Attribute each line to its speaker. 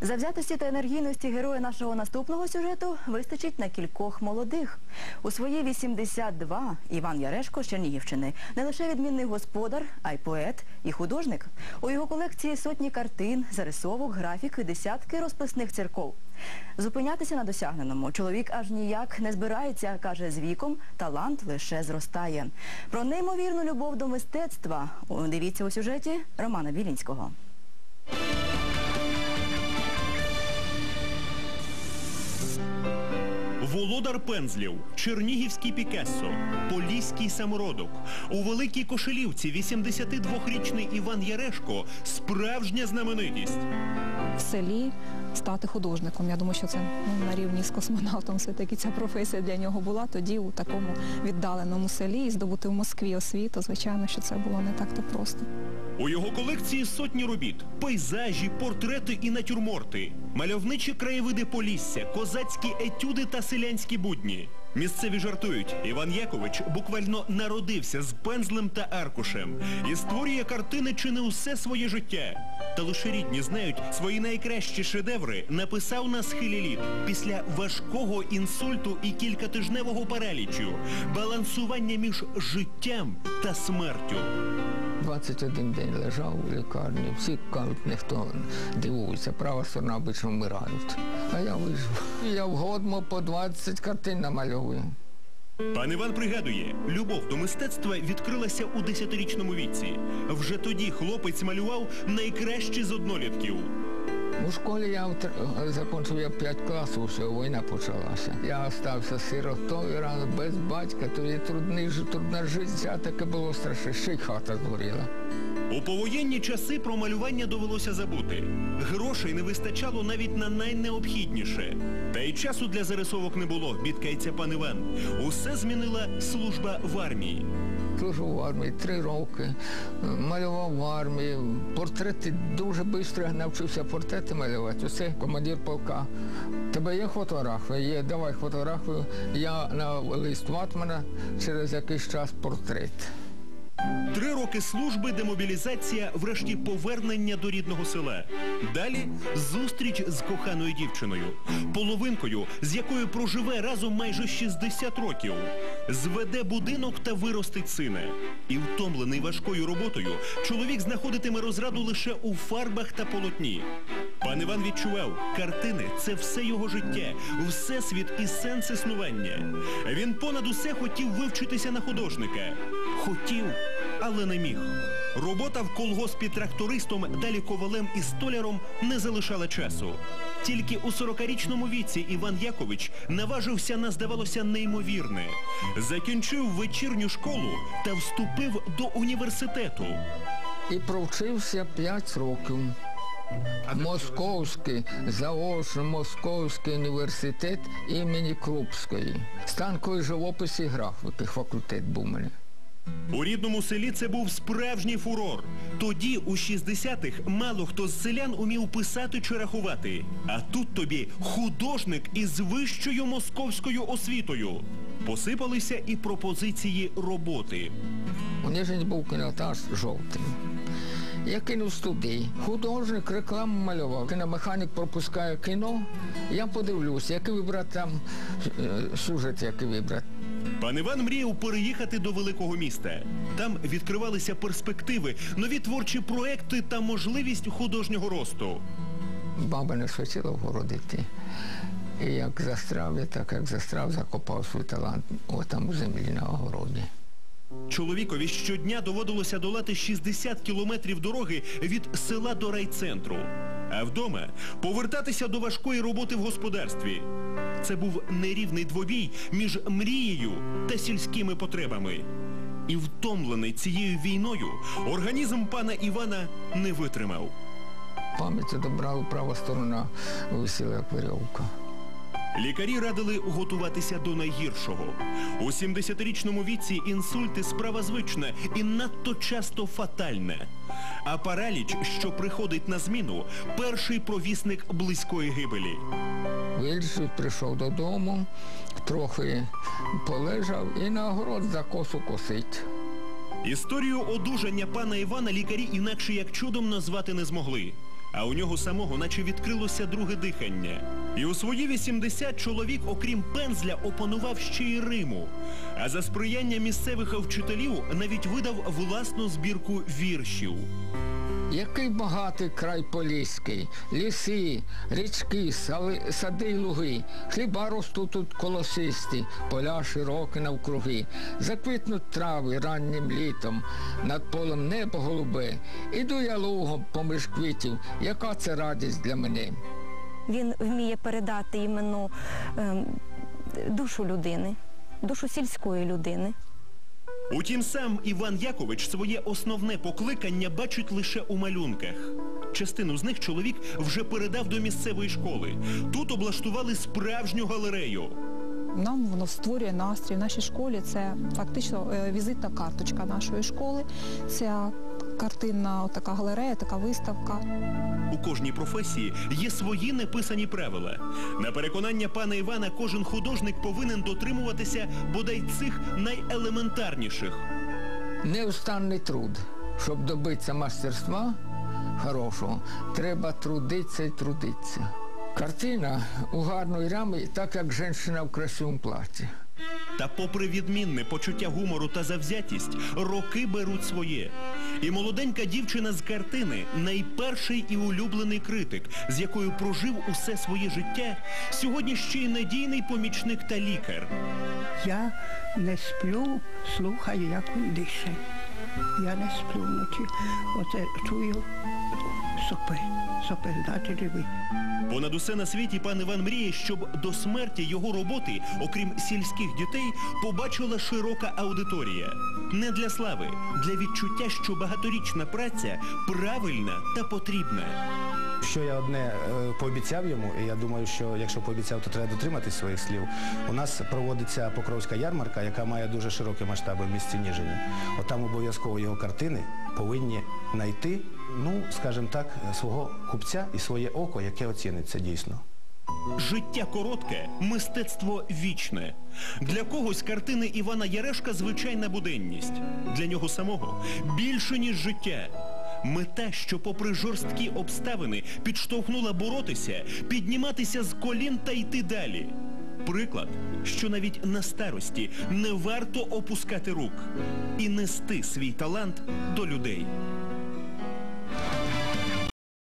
Speaker 1: Завзятості та енергійності героя нашого наступного сюжету вистачить на кількох молодих. У свої 82 Іван Ярешко з Чернігівщини не лише відмінний господар, а й поет і художник. У його колекції сотні картин, зарисовок, графік і десятки розписних церков. Зупинятися на досягненому чоловік аж ніяк не збирається, каже, з віком талант лише зростає. Про неймовірну любов до мистецтва дивіться у сюжеті Романа Білінського.
Speaker 2: Володар пензлів, Чернігівський Пікассо, Поліський самородок. У Великій Кошелівці 82-річний Іван Ярешко – справжня знаменитість.
Speaker 3: в селі стати художником. Я думаю, що це ну, на рівні з космонавтом все-таки ця професія для нього була. Тоді у такому віддаленому селі і здобути в Москві освіту, звичайно, що це було не так-то просто.
Speaker 2: У його колекції сотні робіт, пейзажі, портрети і натюрморти, мальовничі краєвиди Полісся, козацькі етюди та селянські будні. Місцеві жартують, Іван Якович буквально народився з пензлем та аркушем і створює картини чи не усе своє життя. Та лише рідні знають, свої найкращі шедеври написав на схилі літ після важкого інсульту і кількатижневого паралічу, балансування між життям та смертю.
Speaker 4: 21 день лежав у лікарні. Всі кажуть, ніхто дивується, права сторона обично вмирають. А я вижив. Я в годму по 20 картин намальовую.
Speaker 2: Пан Іван пригадує, любов до мистецтва відкрилася у 10-річному віці. Вже тоді хлопець малював найкращі з однолітків.
Speaker 4: У школі я закінчив я 5 класів, все, війна почалася. Я залишився сиротою рано, без батька, тоді трудний, трудне життя таке було страшне, ще й хата згоріла.
Speaker 2: У повоєнні часи про малювання довелося забути. Грошей не вистачало навіть на найнеобхідніше. Та й часу для зарисовок не було, бідкається пан Іван. Усе змінила служба в армії.
Speaker 4: Служив в армії три роки, малював в армії. Портрети дуже швидко навчився портрети малювати. Оце командир полка. Тебе є фотографія? Є, давай фотографію. Я на лист ватмана через якийсь час портрет.
Speaker 2: Три роки служби, демобілізація, врешті повернення до рідного села. Далі зустріч з коханою дівчиною, половинкою, з якою проживе разом майже 60 років. Зведе будинок та виростить сина. І втомлений важкою роботою, чоловік знаходитиме розраду лише у фарбах та полотні. Пан Іван відчував, картини це все його життя, всесвіт і сенс існування. Він понад усе хотів вивчитися на художника. Хотів, але не міг. Робота в колгоспі трактористом, далі ковалем і столяром не залишала часу. Тільки у 40-річному віці Іван Якович наважився на, здавалося, неймовірне. Закінчив вечірню школу та вступив до університету.
Speaker 4: І провчився 5 років. Московський, заочно Московський університет імені Крупської. Станковий живопис і графіки факультет був мене.
Speaker 2: У рідному селі це був справжній фурор. Тоді, у 60-х, мало хто з селян умів писати чи рахувати. А тут тобі художник із вищою московською освітою. Посипалися і пропозиції роботи.
Speaker 4: У Ніжині був кінотаж жовтий. Я кинув студії. Художник рекламу малював. Кіномеханік пропускає кіно. Я подивлюсь, який вибрати там е, сюжет, який вибрати.
Speaker 2: Пан Іван мріяв переїхати до великого міста. Там відкривалися перспективи, нові творчі проекти та можливість художнього росту.
Speaker 4: Баба не схотіла в. І як застрав я, так як застрав, закопав свій талант отам у землі на огороді.
Speaker 2: Чоловікові щодня доводилося долати 60 кілометрів дороги від села до райцентру. А вдома повертатися до важкої роботи в господарстві. Це був нерівний двобій між мрією та сільськими потребами. І втомлений цією війною організм пана Івана не витримав.
Speaker 4: Пам'ять одобрала права сторона висіла як веревка.
Speaker 2: Лікарі радили готуватися до найгіршого. У 70-річному віці інсульти справа звична і надто часто фатальна. А параліч, що приходить на зміну, перший провісник близької гибелі.
Speaker 4: Вирішив, прийшов додому, трохи полежав і на огород за косу косить.
Speaker 2: Історію одужання пана Івана лікарі інакше як чудом назвати не змогли. А у нього самого наче відкрилося друге дихання. І у свої 80 чоловік, окрім пензля, опанував ще й Риму. А за сприяння місцевих вчителів навіть видав власну збірку віршів.
Speaker 4: Який багатий край поліський, ліси, річки, сали- сади й луги, хліба ростуть тут колосисті, поля широкі навкруги, заквітнуть трави раннім літом, над полем небо голубе. Іду я лугом поміж квітів, яка це радість для мене.
Speaker 5: Він вміє передати іменно ем, душу людини, душу сільської людини.
Speaker 2: Утім, сам Іван Якович своє основне покликання бачить лише у малюнках. Частину з них чоловік вже передав до місцевої школи. Тут облаштували справжню галерею.
Speaker 3: Нам воно створює настрій. В нашій школі це фактично е, візитна карточка нашої школи. Ця картинна така галерея, така виставка.
Speaker 2: У кожній професії є свої неписані правила. На переконання пана Івана, кожен художник повинен дотримуватися бодай цих найелементарніших.
Speaker 4: Неустанний труд. Щоб добитися мастерства хорошого, треба трудитися і трудитися. Картина у гарної рамі, так як жінка в красивому платі.
Speaker 2: Та попри відмінне почуття гумору та завзятість, роки беруть своє. І молоденька дівчина з картини найперший і улюблений критик, з якою прожив усе своє життя, сьогодні ще й надійний помічник та лікар.
Speaker 6: Я не сплю, слухаю, як він дише. Я не сплю вночі. Оце чую сопи. Сопи, значить живий.
Speaker 2: Понад усе на світі пан Іван мріє, щоб до смерті його роботи, окрім сільських дітей, побачила широка аудиторія. Не для слави, для відчуття, що багаторічна праця правильна та потрібна.
Speaker 7: Що я одне е, пообіцяв йому, і я думаю, що якщо пообіцяв, то треба дотриматись своїх слів. У нас проводиться Покровська ярмарка, яка має дуже широкі масштаби в місті Ніжині. От обов'язково його картини повинні знайти, ну, скажімо так, свого купця і своє око, яке оцінить це дійсно.
Speaker 2: Життя коротке, мистецтво вічне. Для когось картини Івана Ярешка звичайна буденність. Для нього самого більше, ніж життя. Мета, що попри жорсткі обставини підштовхнула боротися, підніматися з колін та йти далі. Приклад, що навіть на старості не варто опускати рук і нести свій талант до людей.